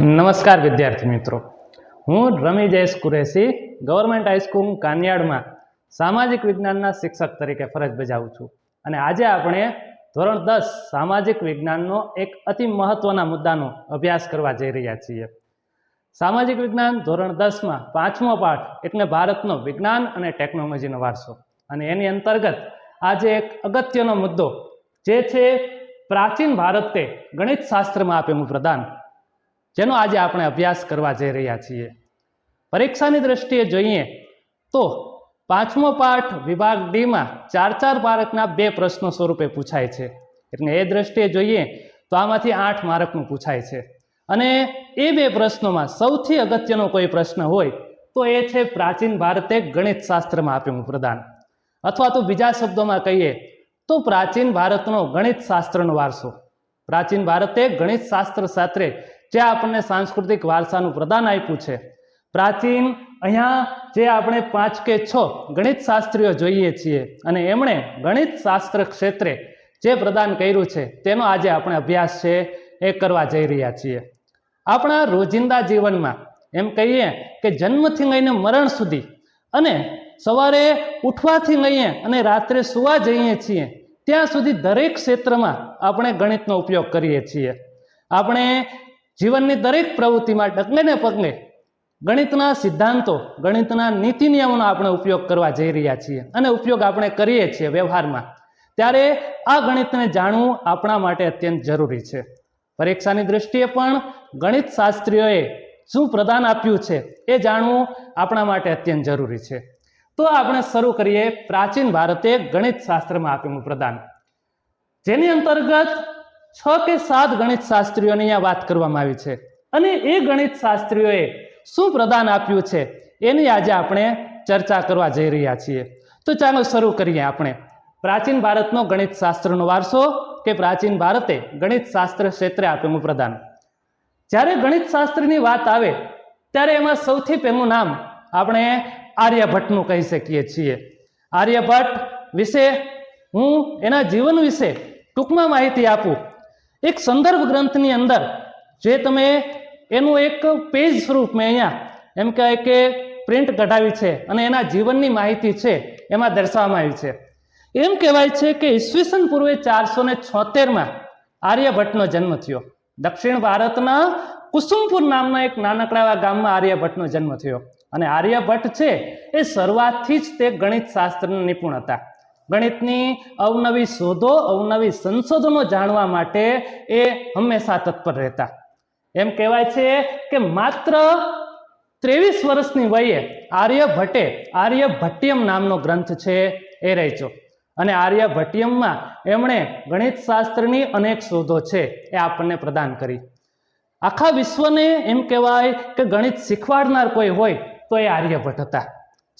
નમસ્કાર વિદ્યાર્થી મિત્રો. હું રમી Jayesh Kureshi, government high school કાનિયાડમાં સામાજિક વિજ્ઞાનના શિક્ષક તરીકે ફરજ બજાવું છું. અને આજે આપણે ધોરણ દસ સામાજિક વિજ્ઞાનનો એક અતિ મહત્વના મુદ્દાનો અભ્યાસ કરવા જઈ રહ્યા છીએ. સામાજિક વિજ્ઞાન ધોરણ દસમાં પાંચમો પાઠ એટલે ભારતનો વિજ્ઞાન અને ટેકનોલોજીનો વારસો. અને એની અંતર્ગત આજે એક અગત્યનો મુદ્દો જે છે પ્રાચીન ભારતે ગણિત શાસ્ત્રમાં આપેલું પ્રદાન જેનો આજે આપણે અભ્યાસ કરવા જઈ રહ્યા છીએ. પરીક્ષાની દ્રષ્ટિએ જોઈએ તો પાંચમો પાઠ વિભાગ ડીમાં ચાર ચાર માર્કના બે પ્રશ્નો સ્વરૂપે પૂછાય છે. એટલે એ દ્રષ્ટિએ જોઈએ તો આમાંથી આઠ માર્કનું પૂછાય છે. અને એ બે પ્રશ્નોમાં સૌથી અગત્યનો કોઈ પ્રશ્ન હોય તો એ છે પ્રાચીન ભારતે ગણિત શાસ્ત્રમાં આપેલું પ્રદાન. અથવા તો બીજા શબ્દોમાં કહીએ તો પ્રાચીન ભારતનો ગણિત શાસ્ત્રનો વારસો. પ્રાચીન ભારતે ગણિત શાસ્ત્ર સાથે જે આપણને સાંસ્કૃતિક વારસાનું પ્રદાન આપ્યું છે. પ્રાચીન અહીંયા જે આપણે પાંચ કે છ ગણિત શાસ્ત્રીઓ જોઈએ છીએ અને એમણે ગણિત શાસ્ત્ર ક્ષેત્રે જે પ્રદાન કર્યું છે તેનો આજે આપણે અભ્યાસ છે એ કરવા જઈ રહ્યા છીએ. આપણા રોજિંદા જીવનમાં એમ કહીએ કે જન્મથી લઈને મરણ સુધી અને સવારે ઉઠવાથી લઈએ અને રાત્રે સુવા જઈએ છીએ ત્યાં સુધી દરેક ક્ષેત્રમાં આપણે ગણિતનો ઉપયોગ કરીએ છીએ. આપણે જીવનની દરેક પ્રવૃત્તિમાં ડગલે ને પગલે ગણિતના સિદ્ધાંતો, ગણિતના નીતિ નિયમોનો આપણે ઉપયોગ કરવા જઈ રહ્યા છીએ અને ઉપયોગ આપણે કરીએ છીએ વ્યવહારમાં. ત્યારે આ ગણિતને જાણવું આપણા માટે અત્યંત જરૂરી છે. પરીક્ષાની દૃષ્ટિએ પણ ગણિત શાસ્ત્રીઓએ શું પ્રદાન આપ્યું છે એ જાણવું આપણા માટે અત્યંત જરૂરી છે. તો આપણે શરૂ કરીએ પ્રાચીન ભારતે ગણિત શાસ્ત્રમાં આપેલું પ્રદાન. જેની અંતર્ગત છ કે સાત ગણિત શાસ્ત્રીઓની અહીંયા વાત કરવામાં આવી છે. અને એ ગણિત શાસ્ત્રીઓએ શું પ્રદાન આપ્યું છે એની આજે આપણે ચર્ચા કરવા જઈ રહ્યા છીએ. તો ચાલો શરૂ કરીએ આપણે. પ્રાચીન ભારતનો ગણિત શાસ્ત્રનો વારસો કે પ્રાચીન ભારતે ગણિત શાસ્ત્ર ક્ષેત્રે આપેલું પ્રદાન? જ્યારે ગણિત શાસ્ત્રની વાત આવે, ત્યારે એમાં સૌથી પહેલું નામ આપણે આર્યભટ્ટનું કહી શકીએ છીએ. આર્યભટ્ટ વિશે હું એના જીવન વિશે ટૂંકમાં માહિતી આપું. એક સંદર્ભ ગ્રંથની અંદર જે તમે એનું એક પેજ સ્વરૂપ મેં અહીંયા એમ કહેવાય કે પ્રિન્ટ કઢાવી છે અને એના જીવનની માહિતી છે એમાં દર્શાવવામાં આવી છે. એમ કહેવાય છે કે ઈસવીસન પૂર્વે ચારસો ને છોતેરમાં આર્યભટ્ટનો જન્મ થયો. દક્ષિણ ભારતના કુસુમપુર નામના એક નાનકડા ગામમાં આર્યભટ્ટનો જન્મ થયો. અને આર્યભટ્ટ છે એ શરૂઆતથી જ તે ગણિત શાસ્ત્રના નિપુણ હતા. ગણિતની અવનવી શોધો, અવનવી સંશોધનો જાણવા માટે એ હંમેશા તત્પર રહેતા. એમ કહેવાય છે કે માત્ર ત્રેવીસ વર્ષની વયે આર્યભટ્ટે આર્યભટ્ટિયમ નામનો ગ્રંથ છે એ રચ્યો. અને આર્યભટ્ટિયમમાં એમણે ગણિત શાસ્ત્રની અનેક શોધો છે એ આપણને પ્રદાન કરી. આખા વિશ્વને એમ કહેવાય કે ગણિત શીખવાડનાર કોઈ હોય તો એ આર્યભટ્ટ હતા.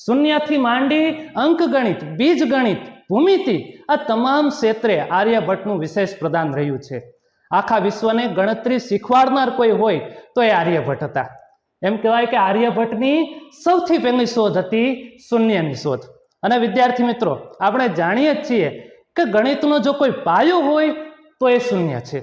શૂન્યથી માંડી અંકગણિત, બીજગણિત ભૂમિતિ આ તમામ ક્ષેત્રે આર્યભટ્ટનું વિશેષ પ્રદાન રહ્યું છે. આખા વિશ્વને ગણતરી શીખવાડનાર કોઈ હોય તો એ આર્યભટ્ટ હતા. એમ કહેવાય કે આર્યભટ્ટની સૌથી પહેલી શોધ હતી શૂન્યની શોધ. અને વિદ્યાર્થી મિત્રો, આપણે જાણીએ જ છીએ કે ગણિતનો જો કોઈ પાયો હોય તો એ શૂન્ય છે.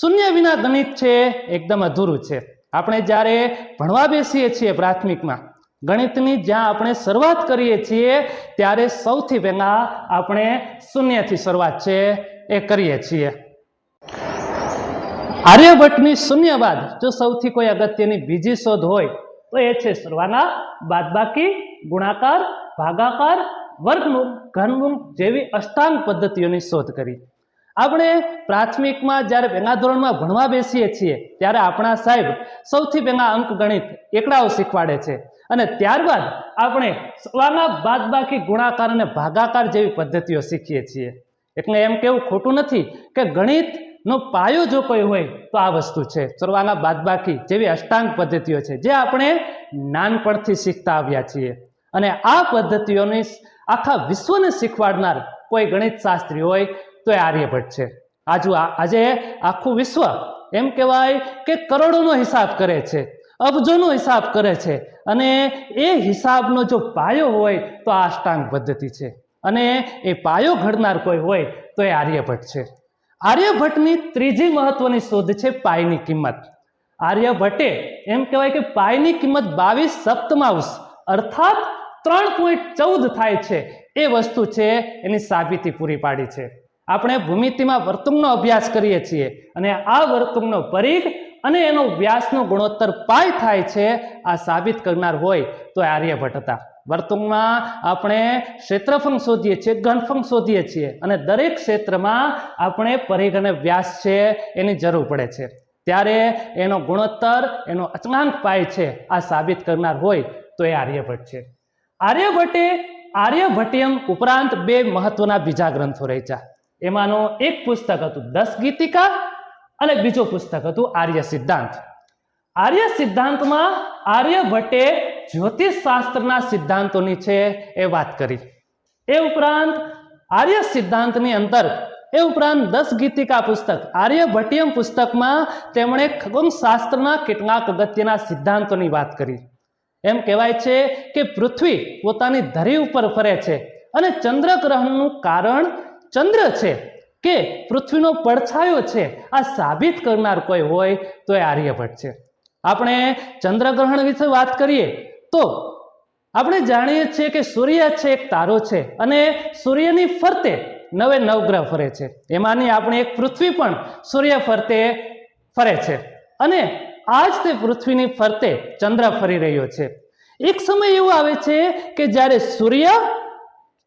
શૂન્ય વિના ગણિત છે એકદમ અધૂરું છે. આપણે જ્યારે ભણવા બેસીએ છીએ પ્રાથમિકમાં ગણિતની જ્યાં આપણે શરૂઆત કરીએ છીએ, ત્યારે સૌથી પહેલાં આપણે શૂન્યથી શરૂઆત છે એ કરીએ છીએ. આર્યભટ્ટની શૂન્ય બાદ જો સૌથી કોઈ અગત્યની બીજી શોધ હોય, તો એ છે સરવાના બાદબાકી, ગુણાકાર, ભાગાકાર વર્ગનું ઘનમુખ જેવી અષ્ટાંગ પદ્ધતિઓની શોધ કરી. આપણે પ્રાથમિકમાં જ્યારે પહેલા ધોરણમાં ભણવા બેસીએ છીએ, ત્યારે આપણા સાહેબ સૌથી પહેલા અંક ગણિત એકડાઓ શીખવાડે છે. અને ત્યારબાદ આપણે સવાના બાદબાકી ગુણાકાર અને ભાગાકાર જેવી પદ્ધતિઓ શીખીએ છીએ. એટલે એમ કેવું ખોટું નથી કે ગણિતનો પાયો જો કોઈ હોય તો આ વસ્તુ છે. સરવાના બાદબાકી જેવી અષ્ટાંગ પદ્ધતિઓ છે, જે આપણે નાનપણથી શીખતા આવ્યા છીએ. અને આ પદ્ધતિઓની આખા વિશ્વને શીખવાડનાર કોઈ ગણિત શાસ્ત્રી હોય તો એ આર્યભટ્ટ છે. આજુ આજે આખું વિશ્વ એમ કહેવાય કે કરોડોનો હિસાબ કરે છે, અબજોનો હિસાબ કરે છે અને એ હિસાબનો જો પાયો હોય તો આ અષ્ટાંગ પદ્ધતિ છે અને એ પાયો ઘડનાર કોઈ હોય તો એ આર્યભટ્ટ છે. આર્યભટ્ટની ત્રીજી મહત્વની શોધ છે પાયની કિંમત. આર્યભટ્ટે એમ કહેવાય કે પાયની કિંમત બાવીસ સપ્તમાંશ અર્થાત ત્રણ પોઈન્ટ ચૌદ થાય છે એ વસ્તુ છે એની સાબિતી પૂરી પાડી છે. આપણે ભૂમિતિમાં વર્તુળનો અભ્યાસ કરીએ છીએ અને આ વર્તુળનો પરીખ અને એનો વ્યાસનો ગુણોત્તર પાય થાય છે આ સાબિત કરનાર હોય તો આર્યભટ્ટ હતા. વર્તુળમાં આપણે ક્ષેત્રફળ શોધીએ છીએ, ઘનફળ શોધીએ છીએ અને દરેક ક્ષેત્રમાં આપણે પરીખ અને વ્યાસ છે એની જરૂર પડે છે. ત્યારે એનો ગુણોત્તર, એનો અચળાંક પાય છે આ સાબિત કરનાર હોય તો એ આર્યભટ્ટ છે. આર્યભટ્ટે આર્યભટ્ટિયમ ઉપરાંત બે મહત્વના બીજા ગ્રંથો રચ્યા. એમાંનો એક પુસ્તક હતું દસ ગીતિકા અને બીજું પુસ્તક હતું આર્ય સિદ્ધાંત. આર્ય સિદ્ધાંતમાં આર્યભટ્ટે જ્યોતિષ શાસ્ત્રના સિદ્ધાંતોની છે એ વાત કરી. એ ઉપરાંત આર્ય સિદ્ધાંતની અંદર એ ઉપરાંત દસ ગીતિકા પુસ્તક આર્યભટ્ટિયમ પુસ્તકમાં તેમણે ખગોળશાસ્ત્રના કેટલાક અગત્યના સિદ્ધાંતોની વાત કરી. એમ કહેવાય છે કે પૃથ્વી પોતાની ધરી ઉપર ફરે છે અને ચંદ્રગ્રહણનું કારણ ચંદ્ર છે કે પૃથ્વીનો પડછાયો છે, આ સાબિત કરનાર કોઈ હોય તો એ આર્યભટ્ટ છે. આપણે ચંદ્રગ્રહણ વિશે વાત કરીએ તો આપણે જાણીએ છીએ કે સૂર્ય છે, એક તારો છે અને સૂર્યની ફરતે નવે નવગ્રહ ફરે છે. એમાંની આપણે એક પૃથ્વી પણ સૂર્ય ફરતે ફરે છે અને આજ તે પૃથ્વીની ફરતે ચંદ્ર ફરી રહ્યો છે. એક સમય એવો આવે છે કે જ્યારે સૂર્ય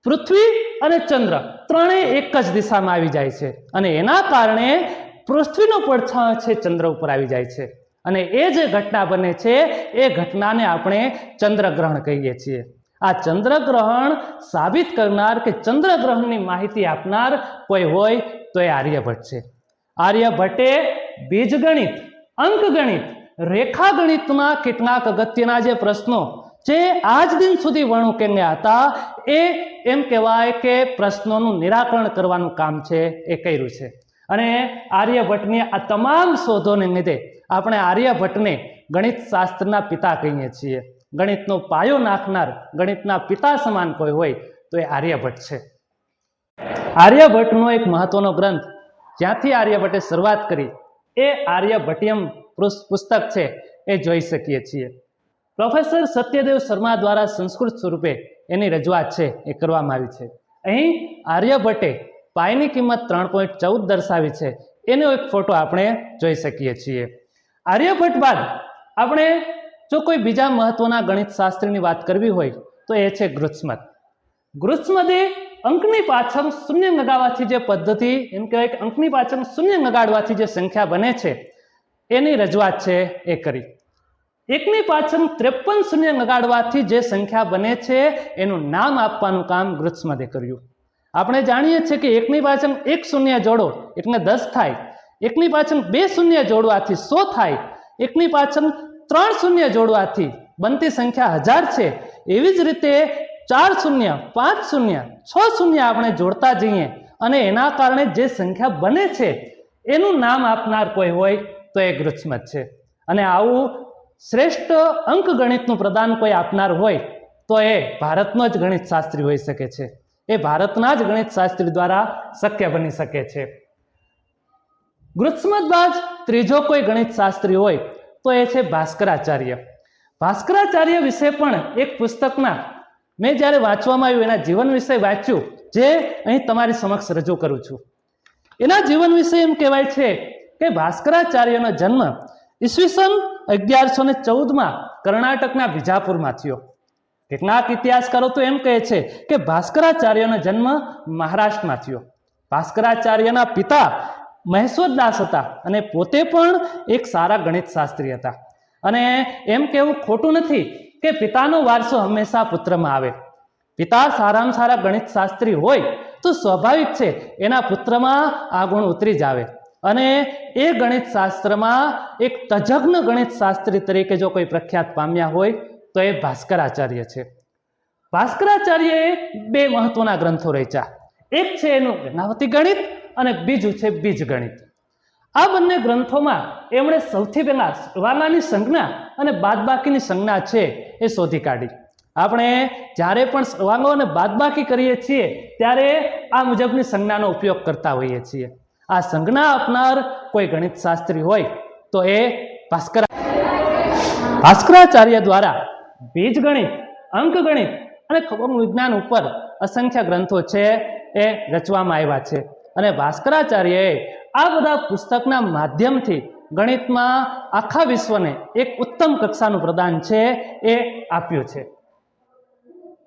પૃથ્વી અને ચંદ્ર ત્રણેય એક જ દિશામાં આવી જાય છે. અને એના કારણે પૃથ્વીનો પડછાયો છે ચંદ્ર ઉપર આવી જાય છે. અને એ જે ઘટના બને છે, એ ઘટનાને આપણે ચંદ્રગ્રહણ કહીએ છીએ. આ ચંદ્રગ્રહણ સાબિત કરનાર કે ચંદ્રગ્રહણની માહિતી આપનાર કોઈ હોય તો એ આર્યભટ્ટ છે. આર્યભટ્ટે બીજગણિત, અંકગણિત રેખાગણિતમાં કેટલાક અગત્યના જે પ્રશ્નો જે આજ દિન સુધી વણુકેન્યા હતા, એ એમ કહેવાય કે પ્રશ્નોનું નિરાકરણ કરવાનું કામ છે, એ કર્યું છે. અને આર્યભટ્ટની આ તમામ શોધોને લીધે આપણે આર્યભટ્ટને ગણિત શાસ્ત્રના પિતા કહીએ છીએ. ગણિતનો પાયો નાખનાર, ગણિતના પિતા સમાન કોઈ હોય, તો એ આર્યભટ્ટ છે. આર્યભટ્ટનો એક મહત્વનો ગ્રંથ, જ્યાંથી આર્યભટ્ટે શરૂઆત કરી, એ આર્યભટ્ટિયમ પુસ- પુસ્તક છે, એ જોઈ શકીએ છીએ. પ્રોફેસર સત્યદેવ શર્મા દ્વારા સંસ્કૃત સ્વરૂપે એની રજૂઆત છે એ કરવામાં આવી છે. અહીં આર્યભટ્ટે પાયની કિંમત ત્રણ પોઈન્ટ ચૌદ દર્શાવી છે. એનો એક ફોટો આપણે જોઈ શકીએ છીએ. આર્યભટ્ટ બાદ આપણે જો કોઈ બીજા મહત્વના ગણિત શાસ્ત્રીની વાત કરવી હોય તો એ છે ગૃત્સમત ગૃત્સમદે અંકની પાછળ શૂન્ય લગાવવાથી જે પદ્ધતિ, એમ કહેવાય કે અંકની પાછળ શૂન્ય નગાડવાથી જે સંખ્યા બને છે, એની રજૂઆત છે એ કરી. એકની પાછળ ત્રેપન શૂન્ય લગાડવાથી જે સંખ્યા બને છે, એનું નામ આપવાનું કામ ગૃત્સમદે કર્યું. આપણે જાણીએ છીએ કે એકની પાછળ એક શૂન્ય જોડો એકને દસ થાય. એકની પાછળ બે શૂન્ય જોડવાથી સો થાય. એકની પાછળ ત્રણ શૂન્ય જોડવાથી બનતી સંખ્યા હજાર છે. એવી જ રીતે ચાર શૂન્ય, પાંચ શૂન્ય, છ શૂન્ય આપણે જોડતા જઈએ અને એના કારણે જે સંખ્યા બને છે, એનું નામ આપનાર કોઈ હોય તો એ ગૃત્સમત છે. અને આવું શ્રેષ્ઠ અંક ગણિતનું પ્રદાન કોઈ આપનાર હોય, તો એ ભારતનો જ ગણિત શાસ્ત્રી હોઈ શકે છે. એ ભારતના જ ગણિત શાસ્ત્રી દ્વારા શક્ય બની શકે છે. ગૃત્સમત બાદ ત્રીજો કોઈ ગણિત શાસ્ત્રી હોય, તો એ છે ભાસ્કરાચાર્ય. ભાસ્કરાચાર્ય વિશે પણ એક પુસ્તકના મેં જ્યારે વાંચવામાં આવ્યું, એના જીવન વિશે વાંચ્યું, જે અહીં તમારી સમક્ષ રજૂ કરું છું. એના જીવન વિશે એમ કહેવાય છે કે ભાસ્કરાચાર્યનો જન્મ ઈસવીસન અગિયારસો ને ચૌદમાં કર્ણાટકના વિજાપુરમાં થયો. કેટલાક ઇતિહાસકારો તો એમ કહે છે કે ભાસ્કરાચાર્યનો જન્મ મહારાષ્ટ્રમાં થયો. ભાસ્કરાચાર્યના પિતા મહેશ્વરદાસ હતા અને પોતે પણ એક સારા ગણિત શાસ્ત્રી હતા. અને એમ કહેવું ખોટું નથી કે પિતાનો વારસો હંમેશા પુત્રમાં આવે. પિતા સારામાં સારા ગણિત શાસ્ત્રી હોય તો સ્વાભાવિક છે એના પુત્રમાં આ ગુણ ઉતરી જ આવે. અને એ ગણિત શાસ્ત્રમાં એક તજજ્ઞ ગણિત શાસ્ત્રી તરીકે જો કોઈ પ્રખ્યાત પામ્યા હોય, તો એ ભાસ્કરાચાર્ય છે. ભાસ્કરાચાર્યએ બે મહત્વના ગ્રંથો રચ્યા. એક છે એનું જ્ઞાવતી ગણિત અને બીજું છે બીજ ગણિત. આ બંને ગ્રંથોમાં એમણે સૌથી પહેલા વાલાની સંજ્ઞા અને બાદબાકીની સંજ્ઞા છે એ શોધી કાઢી. આપણે જ્યારે પણ વાંગો અને બાદબાકી કરીએ છીએ, ત્યારે આ મુજબની સંજ્ઞાનો ઉપયોગ કરતા હોઈએ છીએ. આ સંજ્ઞા આપનાર કોઈ ગણિત શાસ્ત્રી હોય તો એ ભાસ્કર ભાસ્કરાચાર્ય દ્વારા બીજગણિત અંકગણિત અને ખગોળ વિજ્ઞાન ઉપર અસંખ્ય ગ્રંથો છે એ રચવામાં આવ્યા છે. અને ભાસ્કરાચાર્યએ આ બધા પુસ્તકના માધ્યમથી ગણિતમાં આખા વિશ્વને એક ઉત્તમ કક્ષાનું પ્રદાન છે એ આપ્યું છે.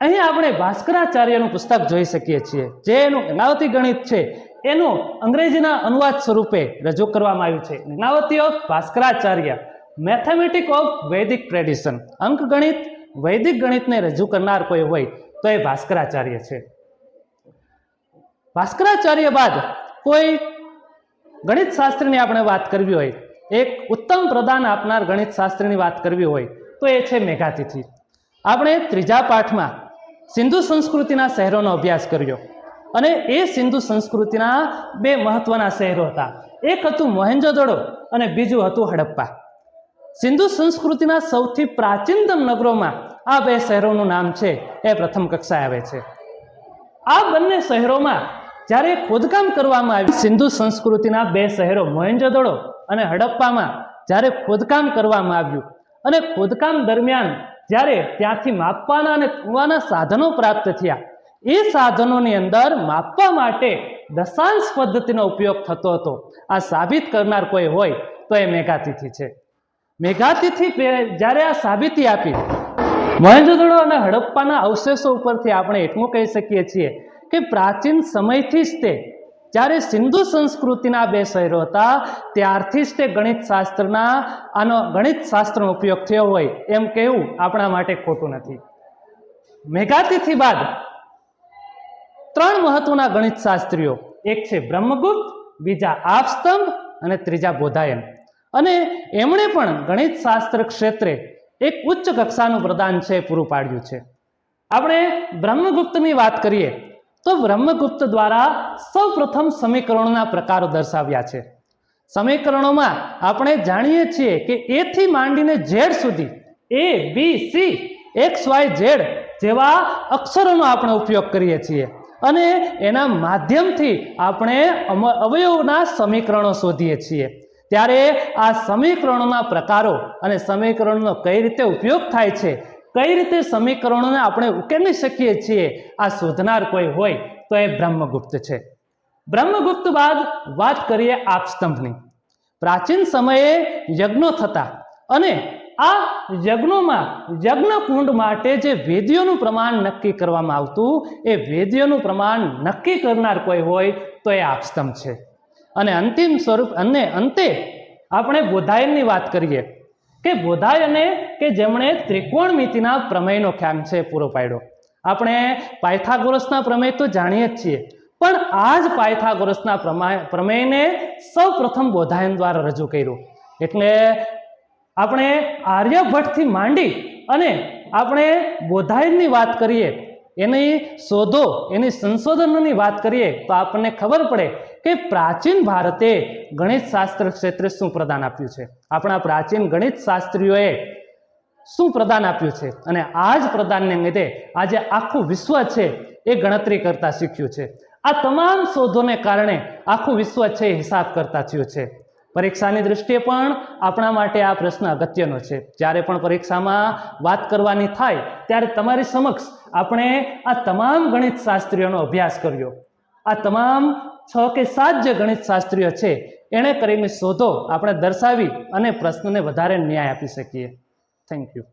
અહીં આપણે ભાસ્કરાચાર્યનું પુસ્તક જોઈ શકીએ છીએ, જે એનું જ્ઞાવતી ગણિત છે. એનું અંગ્રેજીના અનુવાદ સ્વરૂપે રજૂ કરવામાં આવ્યું છે. જ્ઞાવતી of Bhaskaracharya mathematic of Vedic tradition અંક ગણિત, વૈદિક ગણિતને રજૂ કરનાર કોઈ હોય તો એ ભાસ્કરાચાર્ય છે. ભાસ્કરાચાર્ય બાદ કોઈ ગણિત શાસ્ત્રની આપણે વાત કરવી હોય, એક ઉત્તમ પ્રદાન આપનાર ગણિત શાસ્ત્રની વાત કરવી હોય તો એ છે મેઘાતિથિ. આપણે ત્રીજા પાઠમાં સિંધુ સંસ્કૃતિના શહેરોનો અભ્યાસ કર્યો. અને એ સિંધુ સંસ્કૃતિના બે મહત્વના શહેરો હતા. એક હતું મોહેન્જોદડો અને બીજું હતું હડપ્પા. સિંધુ સંસ્કૃતિના સૌથી પ્રાચીનતમ નગરોમાં આ બે શહેરોનું નામ છે એ પ્રથમ કક્ષાએ આવે છે. આ બંને શહેરોમાં જ્યારે ખોદકામ કરવામાં આવ્યું, સિંધુ સંસ્કૃતિના બે શહેરો મોહેન્જોદડો અને હડપ્પામાં જ્યારે ખોદકામ કરવામાં આવ્યું અને ખોદકામ દરમિયાન જ્યારે ત્યાંથી માપવાના અને કૂવાના સાધનો પ્રાપ્ત થયા એ સાધનોની અંદર માપવા માટે દશાંશ પદ્ધતિનો ઉપયોગ થતો હતો. આ સાબિત કરનાર કોઈ હોય તો એ મેઘાતિથિ છે. મેઘાતિથિ જ્યારે આ સાબિતી આપી મોહેંજોદડો અને હડપ્પાના અવશેષો ઉપરથી આપણે એટલું કહી શકીએ છીએ કે પ્રાચીન સમયથી જ તે, જ્યારે સિંધુ સંસ્કૃતિના બે શહેરો હતા, ત્યારથી જ તે ગણિત શાસ્ત્રના, આનો ગણિત શાસ્ત્રનો ઉપયોગ થયો હોય એમ કહેવું આપણા માટે ખોટું નથી. મેઘાતિથિ બાદ ત્રણ મહત્વના ગણિત શાસ્ત્રીઓ. એક છે બ્રહ્મગુપ્ત, બીજા આપસ્તંભ અને ત્રીજા બોધાયન. અને એમણે પણ ગણિત શાસ્ત્ર ક્ષેત્રે એક ઉચ્ચ કક્ષાનું પ્રદાન છે પૂરું પાડ્યું છે. આપણે બ્રહ્મગુપ્તની વાત કરીએ, તો બ્રહ્મગુપ્ત દ્વારા સૌ પ્રથમ સમીકરણોના પ્રકારો દર્શાવ્યા છે. સમીકરણોમાં આપણે જાણીએ છીએ કે એ થી માંડીને ઝેડ સુધી A, B, C, X, Y, Z જેવા અક્ષરોનો આપણે ઉપયોગ કરીએ છીએ. અને એના માધ્યમથી આપણે અવયવોના સમીકરણો શોધીએ છીએ. ત્યારે આ સમીકરણોના પ્રકારો અને સમીકરણનો કઈ રીતે ઉપયોગ થાય છે, કઈ રીતે સમીકરણોને આપણે ઉકેલી શકીએ છીએ, આ શોધનાર કોઈ હોય તો એ બ્રહ્મગુપ્ત છે. બ્રહ્મગુપ્ત બાદ વાત કરીએ આપસ્તંભની પ્રાચીન સમયે યજ્ઞો થતા અને આ યજ્ઞોમાં યજ્ઞ કુંડ માટે જે વેદ્યોનું પ્રમાણ નક્કી કરવામાં આવતું, એ વેદ્યોનું પ્રમાણ નક્કી કરનાર કોઈ હોય તો એ આપસ્તંભ છે. અને અંતિમ સ્વરૂપ, અને અંતે આપણે બોધાયનની વાત કરીએ કે બોધાયને કે જેમણે ત્રિકોણમિતિના પ્રમેયનો ખ્યાલ છે પૂરો પાડ્યો. આપણે પાયથાગોરસના પ્રમેય તો જાણીએ જ છીએ, પણ આ જ પાયથાગોરસના પ્રમાય, પ્રમેયને સૌ પ્રથમ બોધાયન દ્વારા રજૂ કર્યું. એટલે આપણે આર્યભટ્ટથી માંડી અને આપણે બોધાયનની વાત કરીએ, એની શોધો, એની સંશોધનોની વાત કરીએ, તો આપણને ખબર પડે કે પ્રાચીન ભારતે ગણિત શાસ્ત્ર ક્ષેત્રે શું પ્રદાન આપ્યું છે. આપણા પ્રાચીન ગણિત શાસ્ત્રીઓએ શું પ્રદાન આપ્યું છે? અને આ જ પ્રદાનને લીધે આજે આખું વિશ્વ છે એ ગણતરી કરતા શીખ્યું છે. આ તમામ શોધોને કારણે આખું વિશ્વ છે એ હિસાબ કરતા થયું છે. પરીક્ષાની દૃષ્ટિએ પણ આપણા માટે આ પ્રશ્ન અગત્યનો છે. જ્યારે પણ પરીક્ષામાં વાત કરવાની થાય, ત્યારે તમારી સમક્ષ આપણે આ તમામ ગણિત શાસ્ત્રીઓનો અભ્યાસ કર્યો. આ તમામ છ કે સાત જે ગણિત શાસ્ત્રીઓ છે, એણે કરીને શોધો, આપણે દર્શાવી અને પ્રશ્નને વધારે ન્યાય આપી શકીએ. Thank you